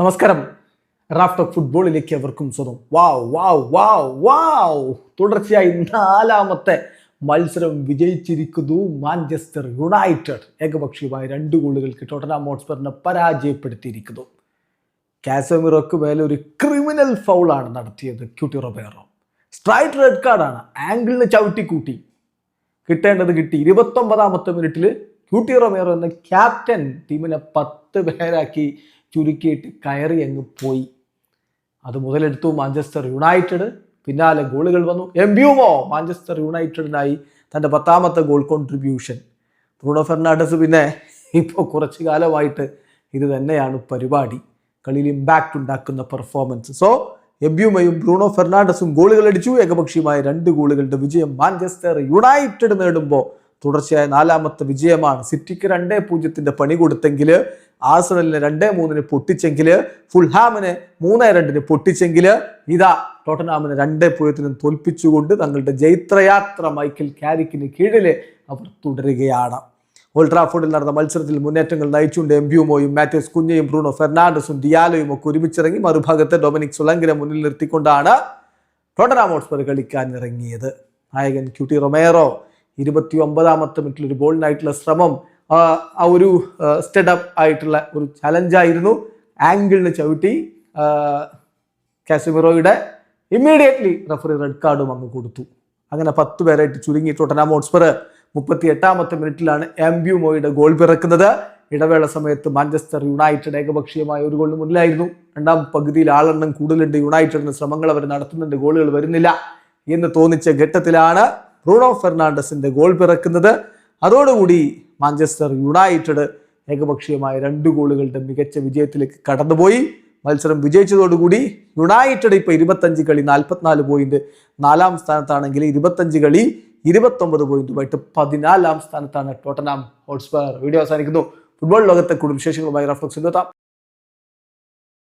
നമസ്കാരം. Raft of ഫുട്ബോളിലേക്ക് അവർക്കും സ്വന്തം. വാവ് വാവ് വാവ് വാവ്. തുടർച്ചയായി നാലാമത്തെ മത്സരം വിജയിച്ചിരിക്കുന്നു മാഞ്ചസ്റ്റർ യുണൈറ്റഡ്. ഏകപക്ഷീയമായ രണ്ട് ഗോളുകൾക്ക് ടോട്ടനാം ഹോട്ട്സ്പറിനെ പരാജയപ്പെടുത്തിയിരിക്കുന്നു. കാസമിറോക്ക് മേലെ ഒരു ക്രിമിനൽ ഫൗളാണ് നടത്തിയത് ക്യൂട്ടി റൊബേറോ. സ്ട്രൈറ്റ് റെഡ് കാർഡാണ് ആംഗിളിന് ചവിട്ടിക്കൂട്ടി. കിട്ടേണ്ടത് കിട്ടി ഇരുപത്തൊമ്പതാമത്തെ മിനിറ്റിൽ ക്യൂട്ടി റൊമേറോ എന്ന ക്യാപ്റ്റൻ ടീമിനെ പത്ത് പേരാക്കി ചുരുക്കിയിട്ട് കയറി അങ്ങ് പോയി. അത് മുതലെടുത്തു മാഞ്ചസ്റ്റർ യുണൈറ്റഡ്. പിന്നാലെ ഗോളുകൾ വന്നു. എംബ്യൂമോ മാഞ്ചസ്റ്റർ യുണൈറ്റഡിനായി തന്റെ പത്താമത്തെ ഗോൾ കോൺട്രിബ്യൂഷൻ ബ്രൂണോ ഫെർണാണ്ടസ് പിന്നെ ഇപ്പോൾ കുറച്ച് കാലമായിട്ട് ഇത് തന്നെയാണ് പരിപാടി. കളിയിൽ ഇമ്പാക്റ്റ് ഉണ്ടാക്കുന്ന പെർഫോമൻസ് സോ എബ്യൂമയും ബ്രൂണോ ഫെർണാണ്ടസും ഗോളുകൾ അടിച്ചു. ഏകപക്ഷീയമായ രണ്ട് ഗോളുകളുടെ വിജയം മാഞ്ചസ്റ്റർ യുണൈറ്റഡ് നേടുമ്പോൾ തുടർച്ചയായ നാലാമത്തെ വിജയമാണ്. സിറ്റിക്ക് രണ്ടേ പൂജ്യത്തിന്റെ പണി കൊടുത്തെങ്കിൽ ആഴ്സണലിന് രണ്ടേ മൂന്നിന് പൊട്ടിച്ചെങ്കിൽ ഫുൾഹാമിന് മൂന്നേ രണ്ടിന് പൊട്ടിച്ചെങ്കിൽ ഇതാ ടോട്ടനാമിന് രണ്ടേ പൂജ്യത്തിനും തോൽപ്പിച്ചുകൊണ്ട് തങ്ങളുടെ ജൈത്രയാത്ര മൈക്കിൾ കാരിക്കിന് കീഴിൽ അവർ തുടരുകയാണ്. ഓൾട്രാഫോർഡിൽ ട്രാഫോർഡിൽ നടന്ന മത്സരത്തിൽ മുന്നേറ്റങ്ങൾ നയിച്ചുകൊണ്ട് എംബ്യൂമോയും മാത്യൂസ് കുഞ്ഞയും ബ്രൂണോ ഫെർണാണ്ടസും ഡിയാലോയും ഒക്കെ ഒരുമിച്ചിറങ്ങി മറുഭാഗത്ത് ഡൊമിനിക് സുലങ്കിനെ മുന്നിൽ നിർത്തിക്കൊണ്ടാണ് ടോട്ടനാം ഹോട്ട്സ്പർ കളിക്കാൻ ഇറങ്ങിയത് നായകൻ ക്യൂട്ടി റൊമേറോ ഇരുപത്തി ഒമ്പതാമത്തെ മിനിറ്റിൽ ഒരു ബോളിനായിട്ടുള്ള ശ്രമം ആ, ഒരു സ്റ്റെഡപ്പ് ആയിട്ടുള്ള ഒരു ചലഞ്ചായിരുന്നു ആംഗിളിന് ചവിട്ടി കാസിമിറോയുടെ ഇമ്മീഡിയറ്റ്ലി റഫറി റെഡ് കാർഡും അങ്ങ് കൊടുത്തു. അങ്ങനെ പത്ത് പേരായിട്ട് ചുരുങ്ങി ടോട്ടനാം ഹോട്ട്സ്പർ മുപ്പത്തി എട്ടാമത്തെ മിനിറ്റിലാണ് എംബ്യൂമോയുടെ ഗോൾ പിറക്കുന്നത്. ഇടവേള സമയത്ത് മാഞ്ചസ്റ്റർ യുണൈറ്റഡ് ഏകപക്ഷീയമായ ഒരു ഗോളിന് മുന്നിലായിരുന്നു. രണ്ടാം പകുതിയിൽ ആളെണ്ണം കൂടുതലുണ്ട്. യുണൈറ്റഡിന് ശ്രമങ്ങൾ അവർ നടത്തുന്നുണ്ട്. ഗോളുകൾ വരുന്നില്ല എന്ന് തോന്നിച്ച ഘട്ടത്തിലാണ് ബ്രൂണോ ഫെർണാണ്ടസിന്റെ ഗോൾ പിറക്കുന്നത്. അതോടുകൂടി മാഞ്ചസ്റ്റർ യുണൈറ്റഡ് ഏകപക്ഷീയമായ രണ്ട് ഗോളുകളുടെ മികച്ച വിജയത്തിലേക്ക് കടന്നുപോയി. മത്സരം വിജയിച്ചതോടുകൂടി യുണൈറ്റഡ് ഇപ്പോൾ ഇരുപത്തഞ്ച് കളി നാൽപ്പത്തിനാല് പോയിന്റ് നാലാം സ്ഥാനത്താണെങ്കിൽ ഇരുപത്തഞ്ച് കളി ഇരുപത്തൊമ്പത് പോയിന്റുമായിട്ട് പതിനാലാം സ്ഥാനത്താണ് ടോട്ടനാം ഹോട്ട്സ്പർ വീഡിയോ അവസാനിക്കുന്നു. ഫുട്ബോൾ ലോകത്തെ കൂടുതൽ വിശേഷങ്ങളുമായി റഫ്ലക്സ് എത്താം.